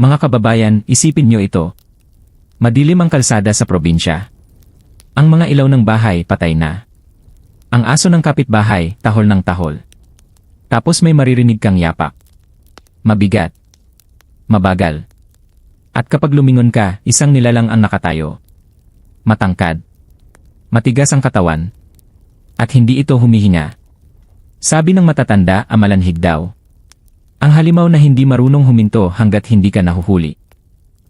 Mga kababayan, isipin nyo ito. Madilim ang kalsada sa probinsya. Ang mga ilaw ng bahay patay na. Ang aso ng kapitbahay, tahol ng tahol. Tapos may maririnig kang yapak. Mabigat. Mabagal. At kapag lumingon ka, isang nilalang ang nakatayo. Matangkad. Matigas ang katawan. At hindi ito humihinga. Sabi ng matatanda, amalanhig daw. Ang halimaw na hindi marunong huminto hanggat hindi ka nahuhuli.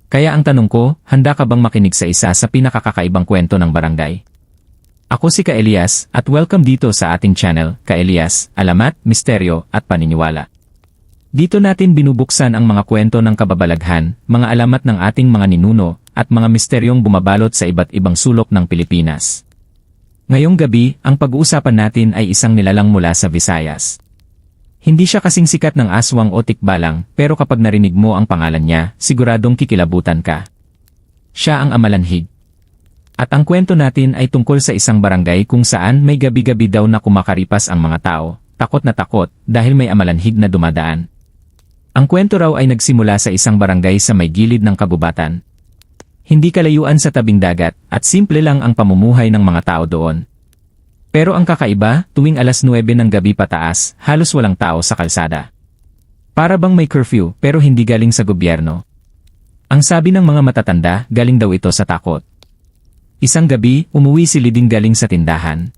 Kaya ang tanong ko, handa ka bang makinig sa isa sa pinakakakaibang kwento ng barangay? Ako si Ka Elias at welcome dito sa ating channel, Ka Elias, Alamat, Misteryo at Paniniwala. Dito natin binubuksan ang mga kwento ng kababalaghan, mga alamat ng ating mga ninuno, at mga misteryong bumabalot sa iba't ibang sulok ng Pilipinas. Ngayong gabi, ang pag-uusapan natin ay isang nilalang mula sa Visayas. Hindi siya kasing sikat ng aswang o tikbalang, pero kapag narinig mo ang pangalan niya, siguradong kikilabutan ka. Siya ang amalanhig. At ang kwento natin ay tungkol sa isang barangay kung saan may gabi-gabi daw na kumakaripas ang mga tao, takot na takot dahil may amalanhig na dumadaan. Ang kwento raw ay nagsimula sa isang barangay sa may gilid ng kabubatan. Hindi kalayuan sa tabing dagat at simple lang ang pamumuhay ng mga tao doon. Pero ang kakaiba, tuwing alas 9 ng gabi pataas, halos walang tao sa kalsada. Para bang may curfew pero hindi galing sa gobyerno. Ang sabi ng mga matatanda, galing daw ito sa takot. Isang gabi, umuwi si Liding galing sa tindahan.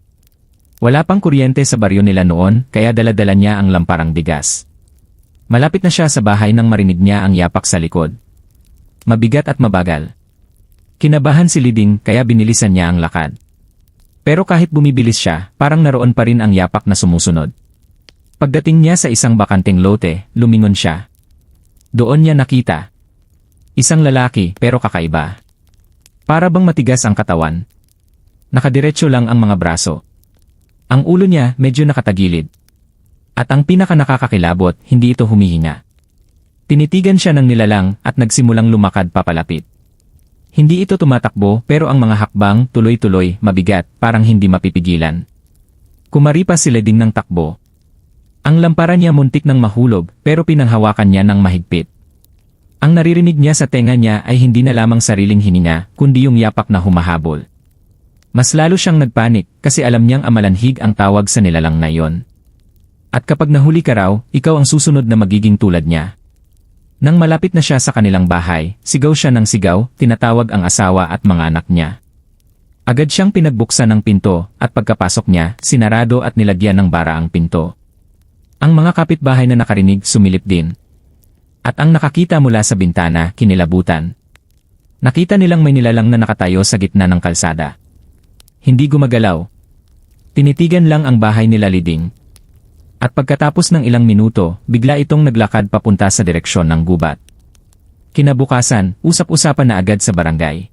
Wala pang kuryente sa baryo nila noon, kaya daladala niya ang lamparang bigas. Malapit na siya sa bahay nang marinig niya ang yapak sa likod. Mabigat at mabagal. Kinabahan si Liding kaya binilisan niya ang lakad. Pero kahit bumibilis siya, parang naroon pa rin ang yapak na sumusunod. Pagdating niya sa isang bakanting lote, lumingon siya. Doon niya nakita. Isang lalaki pero kakaiba. Para bang matigas ang katawan. Nakadiretso lang ang mga braso. Ang ulo niya medyo nakatagilid. At ang pinaka nakakakilabot, hindi ito humihinga. Tinitigan siya ng nilalang at nagsimulang lumakad papalapit. Hindi ito tumatakbo pero ang mga hakbang tuloy-tuloy, mabigat, parang hindi mapipigilan. Kumaripas sila din ng takbo. Ang lampara niya muntik ng mahulog pero pinanghawakan niya ng mahigpit. Ang naririnig niya sa tenga niya ay hindi na lamang sariling hininga, kundi yung yapak na humahabol. Mas lalo siyang nagpanik kasi alam niyang amalanhig ang tawag sa nilalang na iyon. At kapag nahuli ka raw, ikaw ang susunod na magiging tulad niya. Nang malapit na siya sa kanilang bahay, sigaw siya ng sigaw, tinatawag ang asawa at mga anak niya. Agad siyang pinagbuksan ng pinto, at pagkapasok niya, sinarado at nilagyan ng bara ang pinto. Ang mga kapitbahay na nakarinig sumilip din. At ang nakakita mula sa bintana, kinilabutan. Nakita nilang may nilalang na nakatayo sa gitna ng kalsada. Hindi gumagalaw. Tinitigan lang ang bahay nila Liding, at pagkatapos ng ilang minuto, bigla itong naglakad papunta sa direksyon ng gubat. Kinabukasan, usap-usapan na agad sa barangay.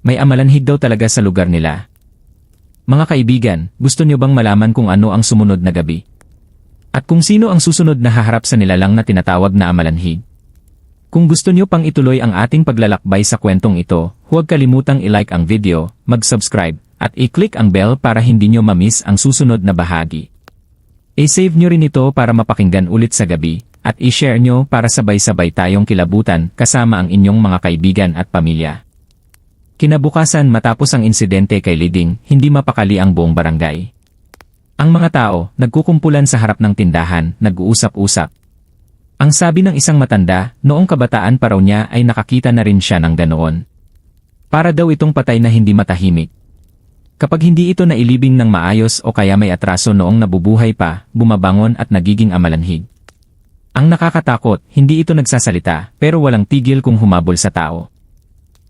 May amalanhig daw talaga sa lugar nila. Mga kaibigan, gusto niyo bang malaman kung ano ang sumunod na gabi? At kung sino ang susunod na haharap sa nilalang na tinatawag na amalanhig? Kung gusto niyo pang ituloy ang ating paglalakbay sa kwentong ito, huwag kalimutang i-like ang video, mag-subscribe, at i-click ang bell para hindi niyo mamiss ang susunod na bahagi. I-save nyo rin ito para mapakinggan ulit sa gabi, at i-share nyo para sabay-sabay tayong kilabutan kasama ang inyong mga kaibigan at pamilya. Kinabukasan matapos ang insidente kay Liding, hindi mapakali ang buong barangay. Ang mga tao, nagkukumpulan sa harap ng tindahan, nag-uusap-usap. Ang sabi ng isang matanda, noong kabataan pa raw niya ay nakakita na rin siya ng ganoon. Para daw itong patay na hindi matahimik. Kapag hindi ito nailibing ng maayos o kaya may atraso noong nabubuhay pa, bumabangon at nagiging amalanhig. Ang nakakatakot, hindi ito nagsasalita, pero walang tigil kung humabol sa tao.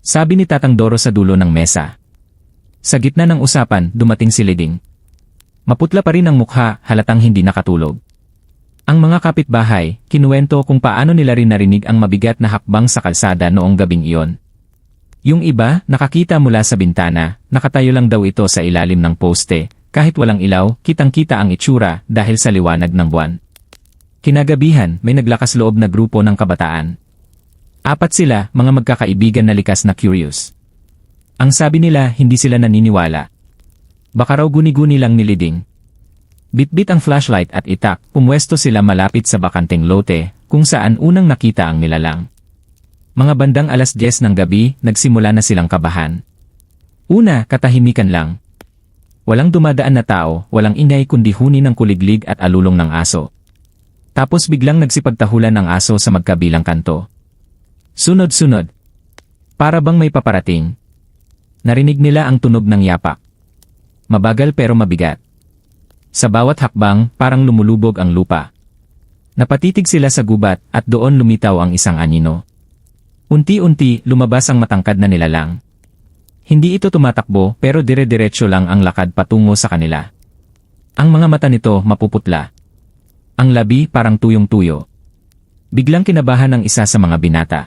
Sabi ni Tatang Doro sa dulo ng mesa. Sa gitna ng usapan, dumating si Liding. Maputla pa rin ang mukha, halatang hindi nakatulog. Ang mga kapitbahay, kinuwento kung paano nila rin narinig ang mabigat na hakbang sa kalsada noong gabing iyon. Yung iba, nakakita mula sa bintana, nakatayo lang daw ito sa ilalim ng poste, kahit walang ilaw, kitang-kita ang itsura dahil sa liwanag ng buwan. Kinagabihan, may naglakas loob na grupo ng kabataan. Apat sila, mga magkakaibigan na likas na curious. Ang sabi nila, hindi sila naniniwala. Baka raw guni-guni lang niliding. Bitbit ang flashlight at itak, pumwesto sila malapit sa bakanting lote, kung saan unang nakita ang nilalang. Mga bandang alas 10 ng gabi, nagsimula na silang kabahan. Una, katahimikan lang. Walang dumadaan na tao, walang ingay kundi huni ng kuliglig at alulong ng aso. Tapos biglang nagsipagtahulan ang aso sa magkabilang kanto. Sunod-sunod. Para bang may paparating. Narinig nila ang tunog ng yapak. Mabagal pero mabigat. Sa bawat hakbang, parang lumulubog ang lupa. Napatitig sila sa gubat at doon lumitaw ang isang anino. Unti-unti, lumabas ang matangkad na nilalang. Hindi ito tumatakbo pero dire-diretso lang ang lakad patungo sa kanila. Ang mga mata nito mapuputla. Ang labi parang tuyong-tuyo. Biglang kinabahan ng isa sa mga binata.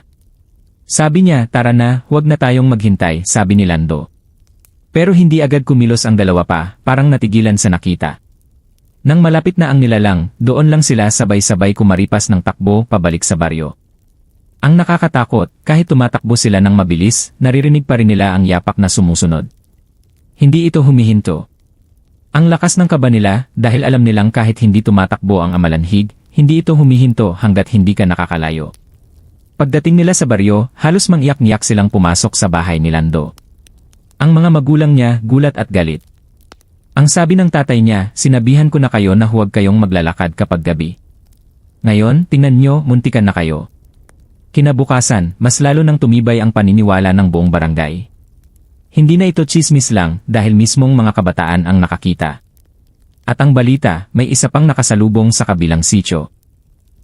Sabi niya, tara na, huwag na tayong maghintay, sabi ni Lando. Pero hindi agad kumilos ang dalawa pa, parang natigilan sa nakita. Nang malapit na ang nilalang, doon lang sila sabay-sabay kumaripas ng takbo pabalik sa baryo. Ang nakakatakot, kahit tumatakbo sila ng mabilis, naririnig pa rin nila ang yapak na sumusunod. Hindi ito humihinto. Ang lakas ng kaba nila, dahil alam nilang kahit hindi tumatakbo ang amalanhig, hindi ito humihinto hanggat hindi ka nakakalayo. Pagdating nila sa baryo, halos mangiyak-niyak silang pumasok sa bahay ni Lando. Ang mga magulang niya gulat at galit. Ang sabi ng tatay niya, sinabihan ko na kayo na huwag kayong maglalakad kapag gabi. Ngayon, tingnan nyo, muntikan na kayo. Kinabukasan, mas lalo nang tumibay ang paniniwala ng buong barangay. Hindi na ito chismis lang dahil mismong mga kabataan ang nakakita. At ang balita, may isa pang nakasalubong sa kabilang sityo.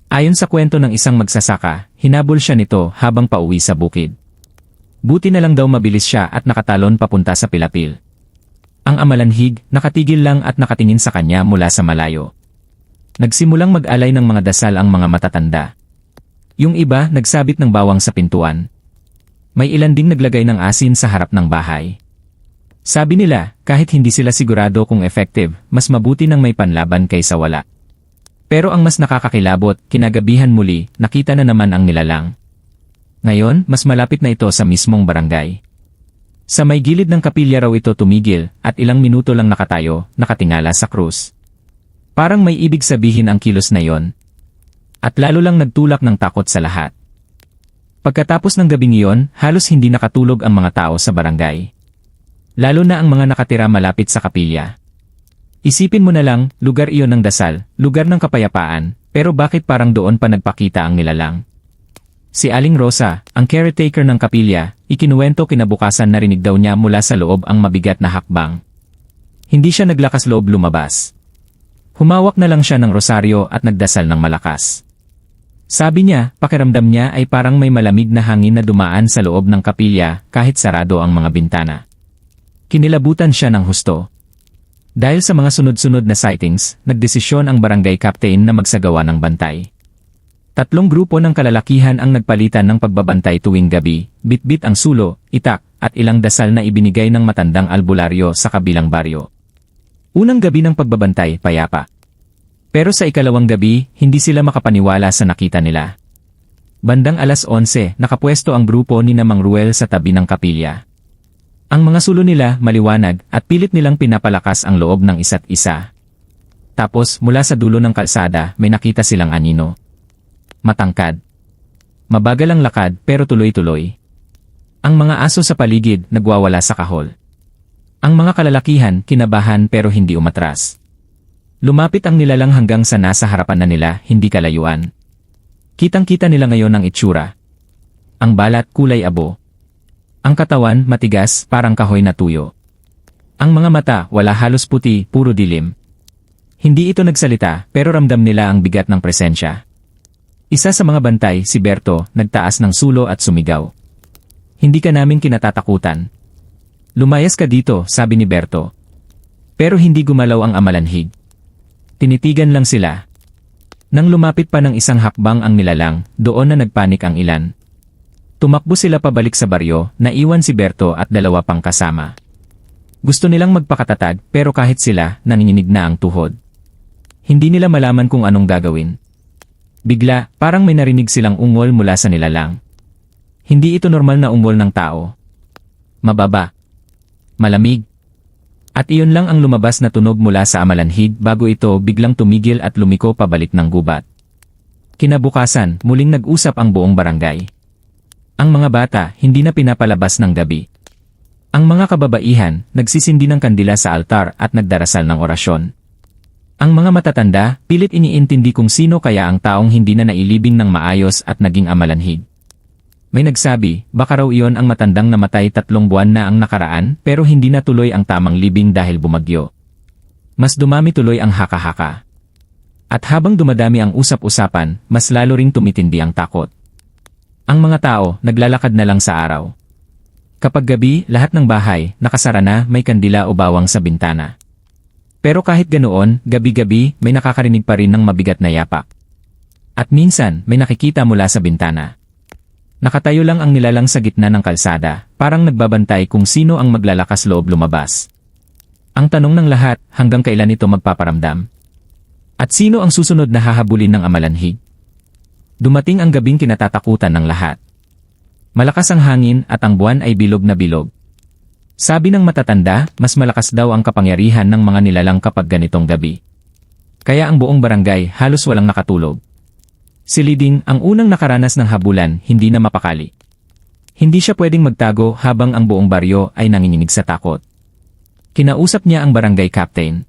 Ayon sa kwento ng isang magsasaka, hinabol siya nito habang pauwi sa bukid. Buti na lang daw mabilis siya at nakatalon papunta sa pilapil. Ang amalanhig, nakatigil lang at nakatingin sa kanya mula sa malayo. Nagsimulang mag-alay ng mga dasal ang mga matatanda. Yung iba nagsabit ng bawang sa pintuan. May ilan ding naglagay ng asin sa harap ng bahay. Sabi nila, kahit hindi sila sigurado kung effective, mas mabuti nang may panlaban kaysa wala. Pero ang mas nakakakilabot, kinagabihan muli, nakita na naman ang nilalang. Ngayon, mas malapit na ito sa mismong barangay. Sa may gilid ng kapilya raw ito tumigil, at ilang minuto lang nakatayo, nakatingala sa krus. Parang may ibig sabihin ang kilos na yon, at lalo lang nagtulak ng takot sa lahat. Pagkatapos ng gabing iyon, halos hindi nakatulog ang mga tao sa barangay. Lalo na ang mga nakatira malapit sa kapilya. Isipin mo na lang, lugar iyon ng dasal, lugar ng kapayapaan, pero bakit parang doon pa nagpakita ang nilalang? Si Aling Rosa, ang caretaker ng kapilya, ikinuwento kinabukasan narinig daw niya mula sa loob ang mabigat na hakbang. Hindi siya naglakas loob lumabas. Humawak na lang siya ng rosaryo at nagdasal ng malakas. Sabi niya, pakiramdam niya ay parang may malamig na hangin na dumaan sa loob ng kapilya kahit sarado ang mga bintana. Kinilabutan siya ng husto. Dahil sa mga sunod-sunod na sightings, nagdesisyon ang barangay captain na magsagawa ng bantay. Tatlong grupo ng kalalakihan ang nagpalitan ng pagbabantay tuwing gabi, bitbit ang sulo, itak, at ilang dasal na ibinigay ng matandang albularyo sa kabilang baryo. Unang gabi ng pagbabantay, payapa. Pero sa ikalawang gabi, hindi sila makapaniwala sa nakita nila. Bandang alas 11, nakapwesto ang grupo ni Namang Ruel sa tabi ng kapilya. Ang mga sulo nila maliwanag at pilit nilang pinapalakas ang loob ng isa't isa. Tapos mula sa dulo ng kalsada may nakita silang anino. Matangkad. Mabagal ang lakad pero tuloy-tuloy. Ang mga aso sa paligid nagwawala sa kahol. Ang mga kalalakihan kinabahan pero hindi umatras. Lumapit ang nilalang hanggang sa nasa harapan na nila, hindi kalayuan. Kitang-kita nila ngayon ang itsura. Ang balat kulay abo. Ang katawan matigas parang kahoy na tuyo. Ang mga mata wala halos puti, puro dilim. Hindi ito nagsalita pero ramdam nila ang bigat ng presensya. Isa sa mga bantay, si Berto, nagtaas ng sulo at sumigaw. Hindi ka namin kinatatakutan. Lumayas ka dito, sabi ni Berto. Pero hindi gumalaw ang amalanhig. Tinitigan lang sila. Nang lumapit pa ng isang hakbang ang nilalang, doon na nagpanik ang ilan. Tumakbo sila pabalik sa baryo, naiwan si Berto at dalawa pang kasama. Gusto nilang magpakatatag pero kahit sila, nanginginig na ang tuhod. Hindi nila malaman kung anong gagawin. Bigla, parang may narinig silang ungol mula sa nilalang. Hindi ito normal na ungol ng tao. Mababa. Malamig. At iyon lang ang lumabas na tunog mula sa amalanhig bago ito biglang tumigil at lumiko pabalik ng gubat. Kinabukasan, muling nag-usap ang buong barangay. Ang mga bata hindi na pinapalabas ng gabi. Ang mga kababaihan nagsisindi ng kandila sa altar at nagdarasal ng orasyon. Ang mga matatanda pilit iniintindi kung sino kaya ang taong hindi na nailibing ng maayos at naging amalanhig. May nagsabi, baka raw iyon ang matandang namatay tatlong buwan na ang nakaraan pero hindi na tuloy ang tamang libing dahil bumagyo. Mas dumami tuloy ang haka-haka. At habang dumadami ang usap-usapan, mas lalo ring tumitindi ang takot. Ang mga tao naglalakad na lang sa araw. Kapag gabi, lahat ng bahay, nakasara na, may kandila o bawang sa bintana. Pero kahit ganoon, gabi-gabi, may nakakarinig pa rin ng mabigat na yapak. At minsan, may nakikita mula sa bintana. Nakatayo lang ang nilalang sa gitna ng kalsada, parang nagbabantay kung sino ang maglalakas loob lumabas. Ang tanong ng lahat, hanggang kailan ito magpaparamdam? At sino ang susunod na hahabulin ng amalanhig? Dumating ang gabing kinatatakutan ng lahat. Malakas ang hangin at ang buwan ay bilog na bilog. Sabi ng matatanda, mas malakas daw ang kapangyarihan ng mga nilalang kapag ganitong gabi. Kaya ang buong barangay halos walang nakatulog. Si Liding, ang unang nakaranas ng habulan, hindi na mapakali. Hindi siya pwedeng magtago habang ang buong baryo ay nanginginig sa takot. Kinausap niya ang barangay captain.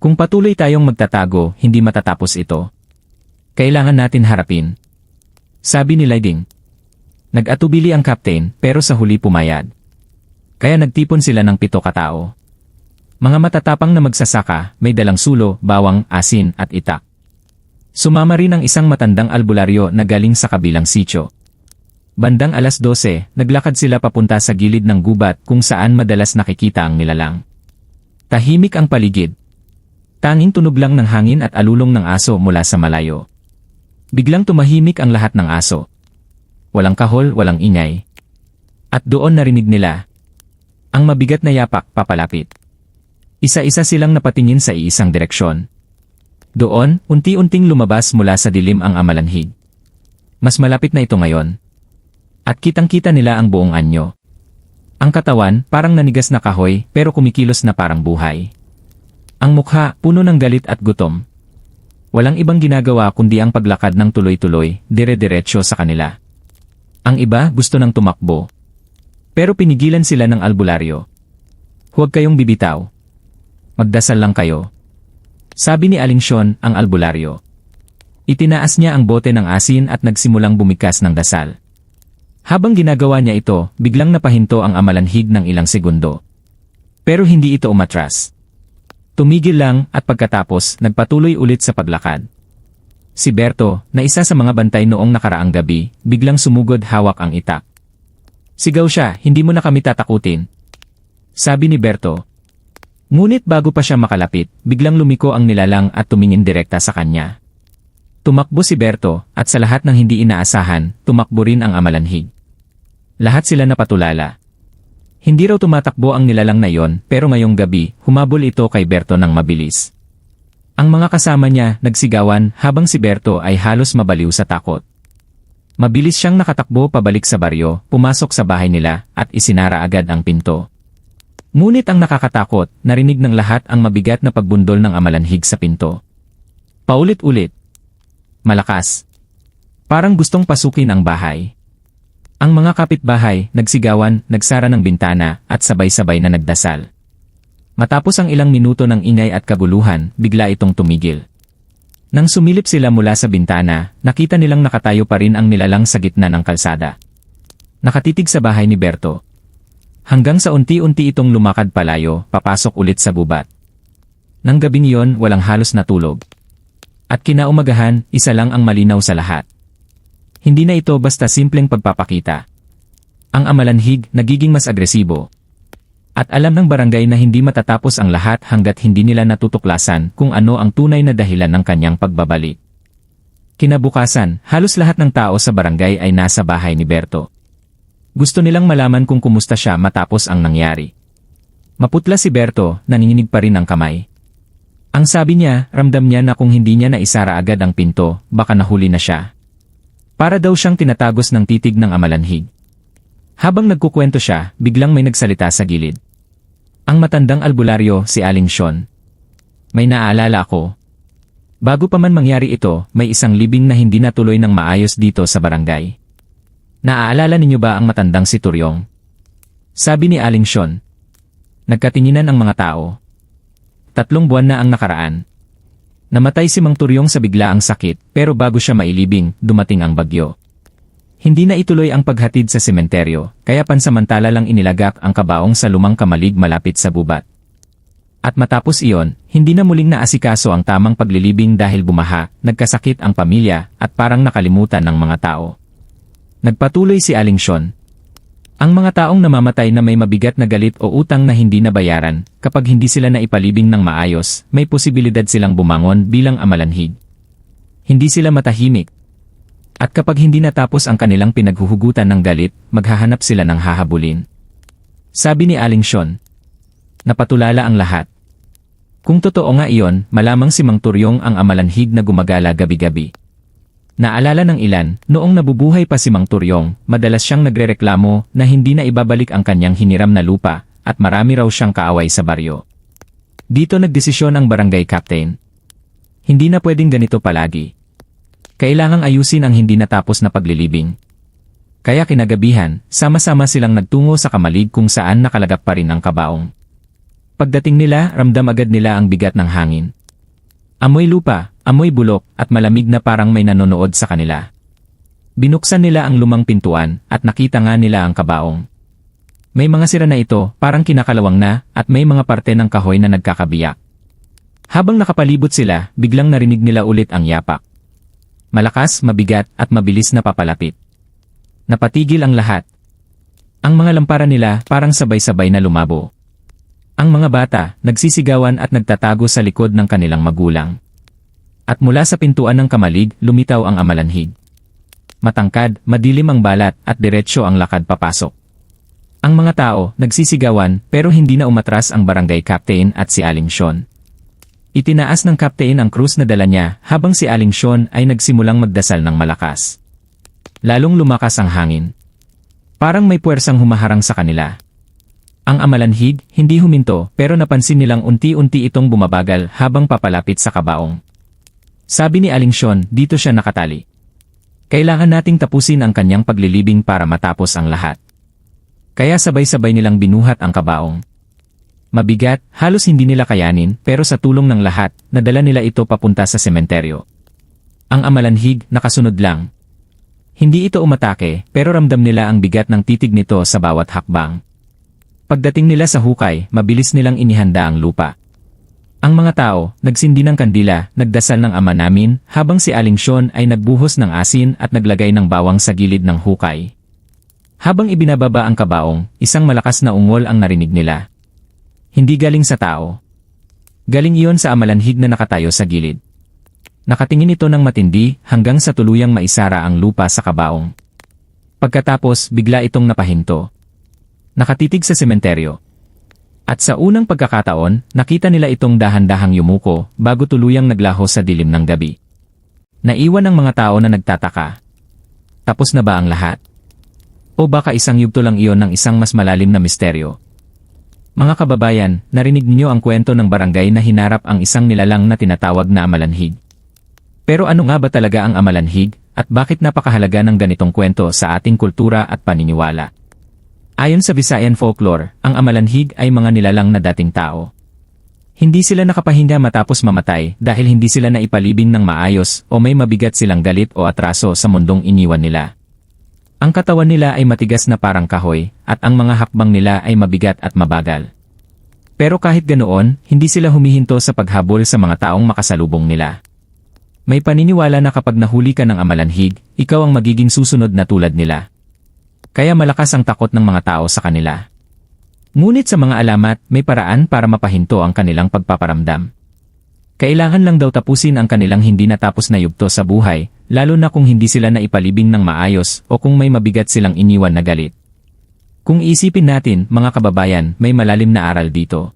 Kung patuloy tayong magtatago, hindi matatapos ito. Kailangan natin harapin. Sabi ni Liding. Nag-atubili ang captain pero sa huli pumayad. Kaya nagtipon sila ng pito katao. Mga matatapang na magsasaka, may dalang sulo, bawang, asin at itak. Sumama rin ang isang matandang albularyo na galing sa kabilang sityo. Bandang alas 12, naglakad sila papunta sa gilid ng gubat kung saan madalas nakikita ang nilalang. Tahimik ang paligid. Tanging tunog lang ng hangin at alulong ng aso mula sa malayo. Biglang tumahimik ang lahat ng aso. Walang kahol, walang ingay. At doon narinig nila. Ang mabigat na yapak papalapit. Isa-isa silang napatingin sa iisang direksyon. Doon, unti-unting lumabas mula sa dilim ang amalanhig. Mas malapit na ito ngayon. At kitang-kita nila ang buong anyo. Ang katawan, parang nanigas na kahoy, pero kumikilos na parang buhay. Ang mukha, puno ng galit at gutom. Walang ibang ginagawa kundi ang paglakad ng tuloy-tuloy, dire-diretso sa kanila. Ang iba gusto ng tumakbo. Pero pinigilan sila ng albularyo. Huwag kayong bibitaw. Magdasal lang kayo. Sabi ni Aling Sean, ang albularyo. Itinaas niya ang bote ng asin at nagsimulang bumikas ng dasal. Habang ginagawa niya ito, biglang napahinto ang amalanhig ng ilang segundo. Pero hindi ito umatras. Tumigil lang at pagkatapos nagpatuloy ulit sa paglakad. Si Berto, na isa sa mga bantay noong nakaraang gabi, biglang sumugod hawak ang itak. Sigaw siya, hindi mo na kami tatakutin. Sabi ni Berto, Ngunit bago pa siya makalapit, biglang lumiko ang nilalang at tumingin direkta sa kanya. Tumakbo si Berto, at sa lahat ng hindi inaasahan, tumakbo rin ang amalanhig. Lahat sila napatulala. Hindi raw tumatakbo ang nilalang na yon, pero ngayong gabi, humabol ito kay Berto ng mabilis. Ang mga kasama niya nagsigawan habang si Berto ay halos mabaliw sa takot. Mabilis siyang nakatakbo pabalik sa baryo, pumasok sa bahay nila, at isinara agad ang pinto. Ngunit ang nakakatakot, narinig ng lahat ang mabigat na pagbundol ng amalanhig sa pinto. Paulit-ulit. Malakas. Parang gustong pasukin ang bahay. Ang mga kapitbahay, nagsigawan, nagsara ng bintana, at sabay-sabay na nagdasal. Matapos ang ilang minuto ng ingay at kaguluhan, bigla itong tumigil. Nang sumilip sila mula sa bintana, nakita nilang nakatayo pa rin ang nilalang sa gitna ng kalsada. Nakatitig sa bahay ni Berto, Hanggang sa unti-unti itong lumakad palayo, papasok ulit sa gubat. Nang gabing yon, walang halos natulog. At kinaumagahan, isa lang ang malinaw sa lahat. Hindi na ito basta simpleng pagpapakita. Ang amalanhig nagiging mas agresibo. At alam ng barangay na hindi matatapos ang lahat hanggat hindi nila natutuklasan kung ano ang tunay na dahilan ng kanyang pagbabalik. Kinabukasan, halos lahat ng tao sa barangay ay nasa bahay ni Berto. Gusto nilang malaman kung kumusta siya matapos ang nangyari. Maputla si Berto, naninginig pa rin ang kamay. Ang sabi niya, ramdam niya na kung hindi niya naisara agad ang pinto, baka nahuli na siya. Para daw siyang tinatagos ng titig ng amalanhig. Habang nagkukwento siya, biglang may nagsalita sa gilid. Ang matandang albularyo si Aling Sean. May naaalala ako. Bago pa man mangyari ito, may isang libing na hindi natuloy ng maayos dito sa barangay. Naaalala ninyo ba ang matandang si Turyong? Sabi ni Aling Sean. Nagkatinginan ang mga tao. Tatlong buwan na ang nakaraan. Namatay si Mang Turyong sa biglaang sakit pero bago siya mailibing, dumating ang bagyo. Hindi na ituloy ang paghatid sa sementeryo, kaya pansamantala lang inilagak ang kabaong sa lumang kamalig malapit sa gubat. At matapos iyon, hindi na muling naasikaso ang tamang paglilibing dahil bumaha, nagkasakit ang pamilya, at parang nakalimutan ng mga tao. Nagpatuloy si Aling Sean. Ang mga taong namamatay na may mabigat na galit o utang na hindi nabayaran, kapag hindi sila naipalibing ng maayos, may posibilidad silang bumangon bilang amalanhig. Hindi sila matahimik. At kapag hindi natapos ang kanilang pinaghuhugutan ng galit, maghahanap sila ng hahabulin. Sabi ni Aling Sean. Napatulala ang lahat. Kung totoo nga iyon, malamang si Mang Turyong ang amalanhig na gumagala gabi-gabi. Naalala ng ilan, noong nabubuhay pa si Mang Turyong, madalas siyang nagrereklamo na hindi na ibabalik ang kanyang hiniram na lupa, at marami raw siyang kaaway sa baryo. Dito nagdesisyon ang barangay captain. Hindi na pwedeng ganito palagi. Kailangang ayusin ang hindi natapos na paglilibing. Kaya kinagabihan, sama-sama silang nagtungo sa kamalig kung saan nakalagak pa rin ang kabaong. Pagdating nila, ramdam agad nila ang bigat ng hangin. Amoy lupa, amoy bulok, at malamig na parang may nanonood sa kanila. Binuksan nila ang lumang pintuan, at nakita nga nila ang kabaong. May mga sira na ito, parang kinakalawang na, at may mga parte ng kahoy na nagkakabiyak. Habang nakapalibot sila, biglang narinig nila ulit ang yapak. Malakas, mabigat, at mabilis na papalapit. Napatigil ang lahat. Ang mga lampara nila parang sabay-sabay na lumabo. Ang mga bata, nagsisigawan at nagtatago sa likod ng kanilang magulang. At mula sa pintuan ng kamalig, lumitaw ang amalanhig. Matangkad, madilim ang balat at diretsyo ang lakad papasok. Ang mga tao, nagsisigawan pero hindi na umatras ang barangay captain at si Aling Sean. Itinaas ng captain ang krus na dala niya habang si Aling Sean ay nagsimulang magdasal ng malakas. Lalong lumakas ang hangin. Parang may puwersang humaharang sa kanila. Ang amalanhig, hindi huminto pero napansin nilang unti-unti itong bumabagal habang papalapit sa kabaong. Sabi ni Aling Sean, dito siya nakatali. Kailangan nating tapusin ang kanyang paglilibing para matapos ang lahat. Kaya sabay-sabay nilang binuhat ang kabaong. Mabigat, halos hindi nila kayanin pero sa tulong ng lahat, nadala nila ito papunta sa sementeryo. Ang amalanhig, nakasunod lang. Hindi ito umatake pero ramdam nila ang bigat ng titig nito sa bawat hakbang. Pagdating nila sa hukay, mabilis nilang inihanda ang lupa. Ang mga tao, nagsindi ng kandila, nagdasal ng ama namin, habang si Aling Sean ay nagbuhos ng asin at naglagay ng bawang sa gilid ng hukay. Habang ibinababa ang kabaong, isang malakas na ungol ang narinig nila. Hindi galing sa tao. Galing iyon sa amalanhig na nakatayo sa gilid. Nakatingin ito ng matindi hanggang sa tuluyang maisara ang lupa sa kabaong. Pagkatapos, bigla itong napahinto. Nakatitig sa sementeryo. At sa unang pagkakataon, nakita nila itong dahan-dahang yumuko bago tuluyang naglaho sa dilim ng gabi. Naiwan ang mga tao na nagtataka. Tapos na ba ang lahat? O baka isang yugto lang iyon ng isang mas malalim na misteryo? Mga kababayan, narinig niyo ang kwento ng barangay na hinarap ang isang nilalang na tinatawag na amalanhig. Pero ano nga ba talaga ang amalanhig, at bakit napakahalaga ng ganitong kwento sa ating kultura at paniniwala? Ayon sa Visayan folklore, ang amalanhig ay mga nilalang na dating tao. Hindi sila nakapahinga matapos mamatay dahil hindi sila naipalibing ng maayos o may mabigat silang galit o atraso sa mundong iniwan nila. Ang katawan nila ay matigas na parang kahoy, at ang mga hakbang nila ay mabigat at mabagal. Pero kahit ganoon, hindi sila humihinto sa paghabol sa mga taong makasalubong nila. May paniniwala na kapag nahuli ka ng amalanhig, ikaw ang magiging susunod na tulad nila. Kaya malakas ang takot ng mga tao sa kanila. Ngunit sa mga alamat, may paraan para mapahinto ang kanilang pagpaparamdam. Kailangan lang daw tapusin ang kanilang hindi natapos na yugto sa buhay, lalo na kung hindi sila naipalibing ng maayos o kung may mabigat silang iniwan na galit. Kung isipin natin, mga kababayan, may malalim na aral dito.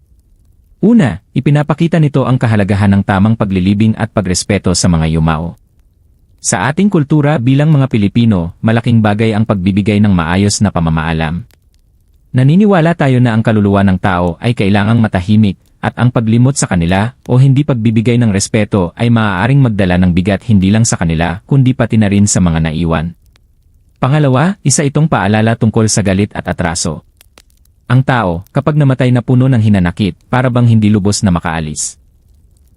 Una, ipinapakita nito ang kahalagahan ng tamang paglilibing at pagrespeto sa mga yumao. Sa ating kultura bilang mga Pilipino, malaking bagay ang pagbibigay ng maayos na pamamaalam. Naniniwala tayo na ang kaluluwa ng tao ay kailangang matahimik, at ang paglimot sa kanila o hindi pagbibigay ng respeto ay maaaring magdala ng bigat hindi lang sa kanila kundi pati na rin sa mga naiwan. Pangalawa, isa itong paalala tungkol sa galit at atraso. Ang tao, kapag namatay na puno ng hinanakit, para bang hindi lubos na makaalis.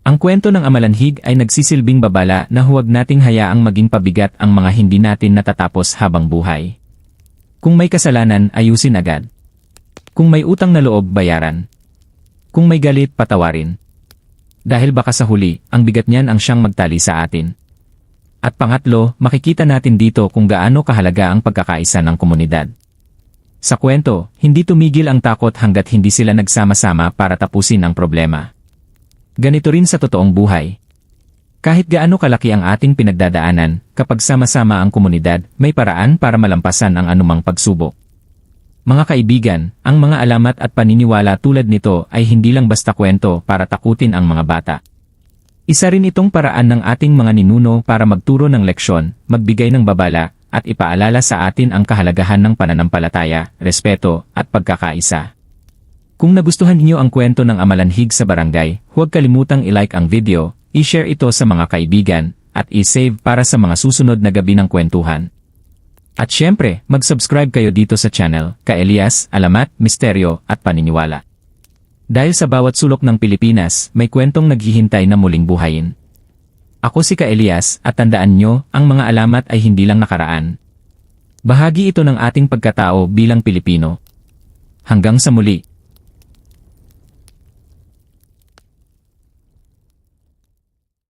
Ang kwento ng amalanhig ay nagsisilbing babala na huwag nating hayaang maging pabigat ang mga hindi natin natatapos habang buhay. Kung may kasalanan, ayusin agad. Kung may utang na loob, bayaran. Kung may galit, patawarin. Dahil baka sa huli, ang bigat niyan ang siyang magtali sa atin. At pangatlo, makikita natin dito kung gaano kahalaga ang pagkakaisa ng komunidad. Sa kwento, hindi tumigil ang takot hanggat hindi sila nagsama-sama para tapusin ang problema. Ganito rin sa totoong buhay. Kahit gaano kalaki ang ating pinagdadaanan, kapag sama-sama ang komunidad, may paraan para malampasan ang anumang pagsubok. Mga kaibigan, ang mga alamat at paniniwala tulad nito ay hindi lang basta kwento para takutin ang mga bata. Isa rin itong paraan ng ating mga ninuno para magturo ng leksyon, magbigay ng babala, at ipaalala sa atin ang kahalagahan ng pananampalataya, respeto, at pagkakaisa. Kung nagustuhan niyo ang kwento ng amalanhig sa barangay, huwag kalimutang i-like ang video, i-share ito sa mga kaibigan, at i-save para sa mga susunod na gabi ng kwentuhan. At syempre, mag-subscribe kayo dito sa channel, ka Elias, Alamat, Misteryo, at Paniniwala. Dahil sa bawat sulok ng Pilipinas, may kwentong naghihintay na muling buhayin. Ako si Ka Elias at tandaan nyo, ang mga alamat ay hindi lang nakaraan. Bahagi ito ng ating pagkatao bilang Pilipino. Hanggang sa muli.